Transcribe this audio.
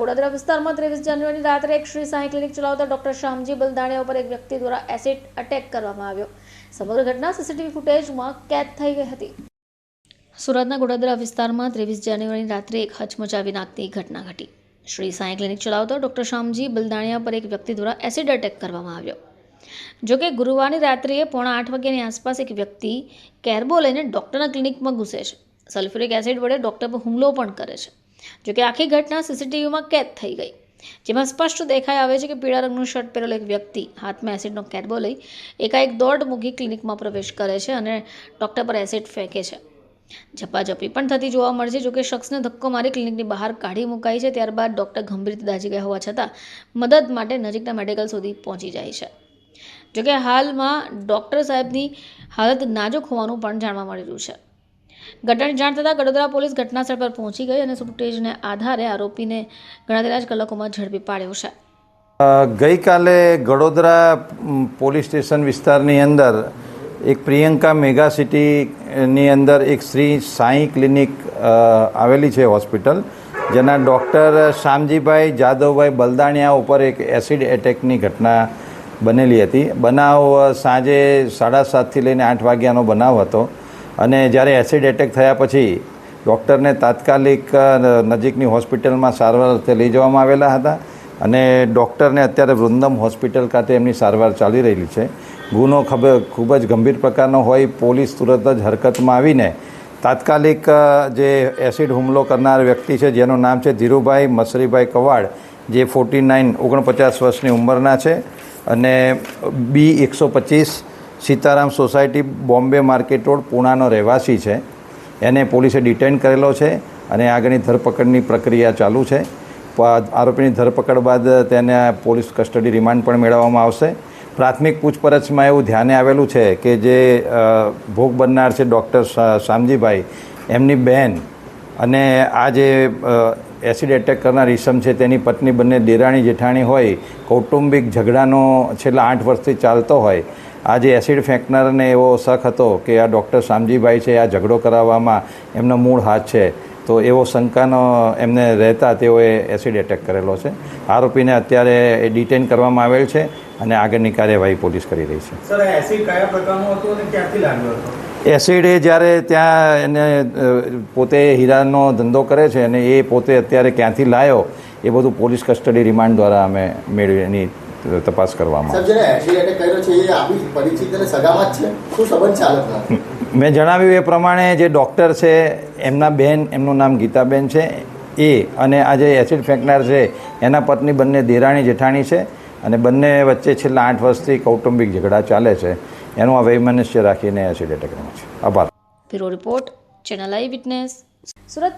ગોડાદરા વિસ્તારમાં ત્રેવીસ જાન્યુઆરી રાત્રે એક શ્રી સાંઈ ક્લિનિક ચલાવતા ડોક્ટર શ્યામજી બલદાણિયા ઉપર એક વ્યક્તિ દ્વારા એસિડ અટેક કરવામાં આવ્યો. સમગ્ર ઘટના સીસીટીવી ફૂટેજમાં કેદ થઈ ગઈ હતી. સુરતના ગોડાદરા વિસ્તારમાં ત્રેવીસ જાન્યુઆરી રાત્રે એક હચમચાવી નાખતી ઘટના ઘટી. શ્રી સાંઈ ક્લિનિક ચલાવતા ડોક્ટર શ્યામજી બલદાણિયા પર એક વ્યક્તિ દ્વારા એસિડ અટેક કરવામાં આવ્યો. જોકે ગુરુવારની રાત્રિએ પોણા આઠ વાગ્યાની આસપાસ એક વ્યક્તિ કેરબો લઈને ડૉક્ટરના ક્લિનિકમાં ઘૂસે છે. સલ્ફ્યુરિક એસિડ વડે ડૉક્ટર પર હુમલો પણ કરે છે. જોકે આખી ઘટના સીસીટીવીમાં કેદ થઈ ગઈ. જેમાં સ્પષ્ટ દેખાઈ આવે છે કે પીળા રંગનું શર્ટ પહેરેલો એક વ્યક્તિ હાથમાં એસિડનો કેરબો લઈ એકાએક દોડ મૂકી ક્લિનિકમાં પ્રવેશ કરે છે અને ડૉક્ટર પર એસિડ ફેંકે છે. ઝપાઝપી પણ થતી જોવા મળે છે જોકે શખ્સને ધક્કો મારી ક્લિનિકની બહાર કાઢી મુકાઈ છે, ત્યારબાદ ડૉક્ટર ગંભીર રીતે દાઝી ગયા હોવા છતાં મદદ માટે નજીકના મેડિકલ સુધી પહોંચી જાય છે. જોકે હાલમાં ડૉક્ટર સાહેબની હાલત નાજુક હોવાનું પણ જાણવા મળી રહ્યું છે. ઘટનાની જાણ થતાં ગડોદરા પોલીસ ઘટનાસ્થળ પર પહોંચી ગઈ અને ફૂટેજને આધારે આરોપીને ઘણા જ કલાકોમાં ઝડપી પાડ્યો છે. ગઈકાલે ગડોદરા પોલીસ સ્ટેશન વિસ્તારની અંદર એક પ્રિયંકા મેગા સિટીની અંદર એક શ્રી સાંઈ ક્લિનિક આવેલી છે હોસ્પિટલ, જેના ડૉક્ટર શામજીભાઈ જાદવભાઈ બલદાણિયા ઉપર એક એસિડ એટેકની ઘટના બનેલી હતી. બનાવ સાંજે સાડા સાતથી લઈને આઠ વાગ્યાનો બનાવ હતો. અને જ્યારે એસિડ એટેક થયા પછી ડૉક્ટરને તાત્કાલિક નજીકની હોસ્પિટલમાં સારવાર અર્થે લઈ જવામાં આવેલા હતા અને ડૉક્ટરને અત્યારે વૃંદમ હોસ્પિટલ ખાતે એમની સારવાર ચાલી રહેલી છે. ગુનો ખબર ખૂબ જ ગંભીર પ્રકારનો હોય, પોલીસ તુરત જ હરકતમાં આવીને તાત્કાલિક જે એસિડ હુમલો કરનાર વ્યક્તિ છે, જેનું નામ છે ધીરુભાઈ મસરીભાઈ કવાડ, જે ફોર્ટી નાઇન ઓગણપચાસ વર્ષની ઉંમરના છે અને બી એકસો પચીસ Sitaram society Bombay market road પૂણાનો રહેવાસી છે. એને પોલીસે ડિટેન કરેલો છે અને આગળની ધરપકડની પ્રક્રિયા ચાલુ છે. આરોપીની ધરપકડ બાદ તેને પોલીસ કસ્ટડી રિમાન્ડ પણ મેળવવામાં આવશે. પ્રાથમિક પૂછપરછમાં એવું ધ્યાને આવેલું છે કે જે ભોગ બનનાર છે ડૉક્ટર શામજીભાઈ એમની બહેન અને આ જે એસિડ એટેક કરનાર ઈસમ છે, તેની પત્ની બંને દેરાણી જેઠાણી હોય, કૌટુંબિક ઝઘડાનો છેલ્લા આઠ વર્ષથી ચાલતો હોય. આ જે એસિડ ફેંકનારને એવો શક હતો કે આ ડૉક્ટર શામજીભાઈ છે, આ ઝઘડો કરાવવામાં એમનો મૂળ હાથ છે, તો એવો શંકાનો એમને રહેતા તેઓએ એસિડ એટેક કરેલો છે. આરોપીને અત્યારે ડિટેન કરવામાં આવેલ છે અને આગળની કાર્યવાહી પોલીસ કરી રહી છે. સર એસિડ કયા પ્રકારનું હતું અને ક્યાંથી લાગ્યો હતો? એસિડ એ જ્યારે ત્યાં એને પોતે હીરાનો ધંધો કરે છે અને એ પોતે અત્યારે ક્યાંથી લાવ્યો એ બધું પોલીસ કસ્ટડી રિમાન્ડ દ્વારા અમે મેળવી એની તપાસ કરવામાં મેં જણાવ્યું એ પ્રમાણે જે ડૉક્ટર છે એમના બેન એમનું નામ ગીતાબેન છે એ અને આ જે એસિડ ફેંકનાર છે એના પત્ની બંને દેરાણી જેઠાણી છે અને બંને વચ્ચે છેલ્લા આઠ વર્ષથી કૌટુંબિક ઝઘડા ચાલે છે. એનું આ વૈમનસ્ય રાખીને એસિડ એટેક રમે છે આભાર bureau report channel I witness Surat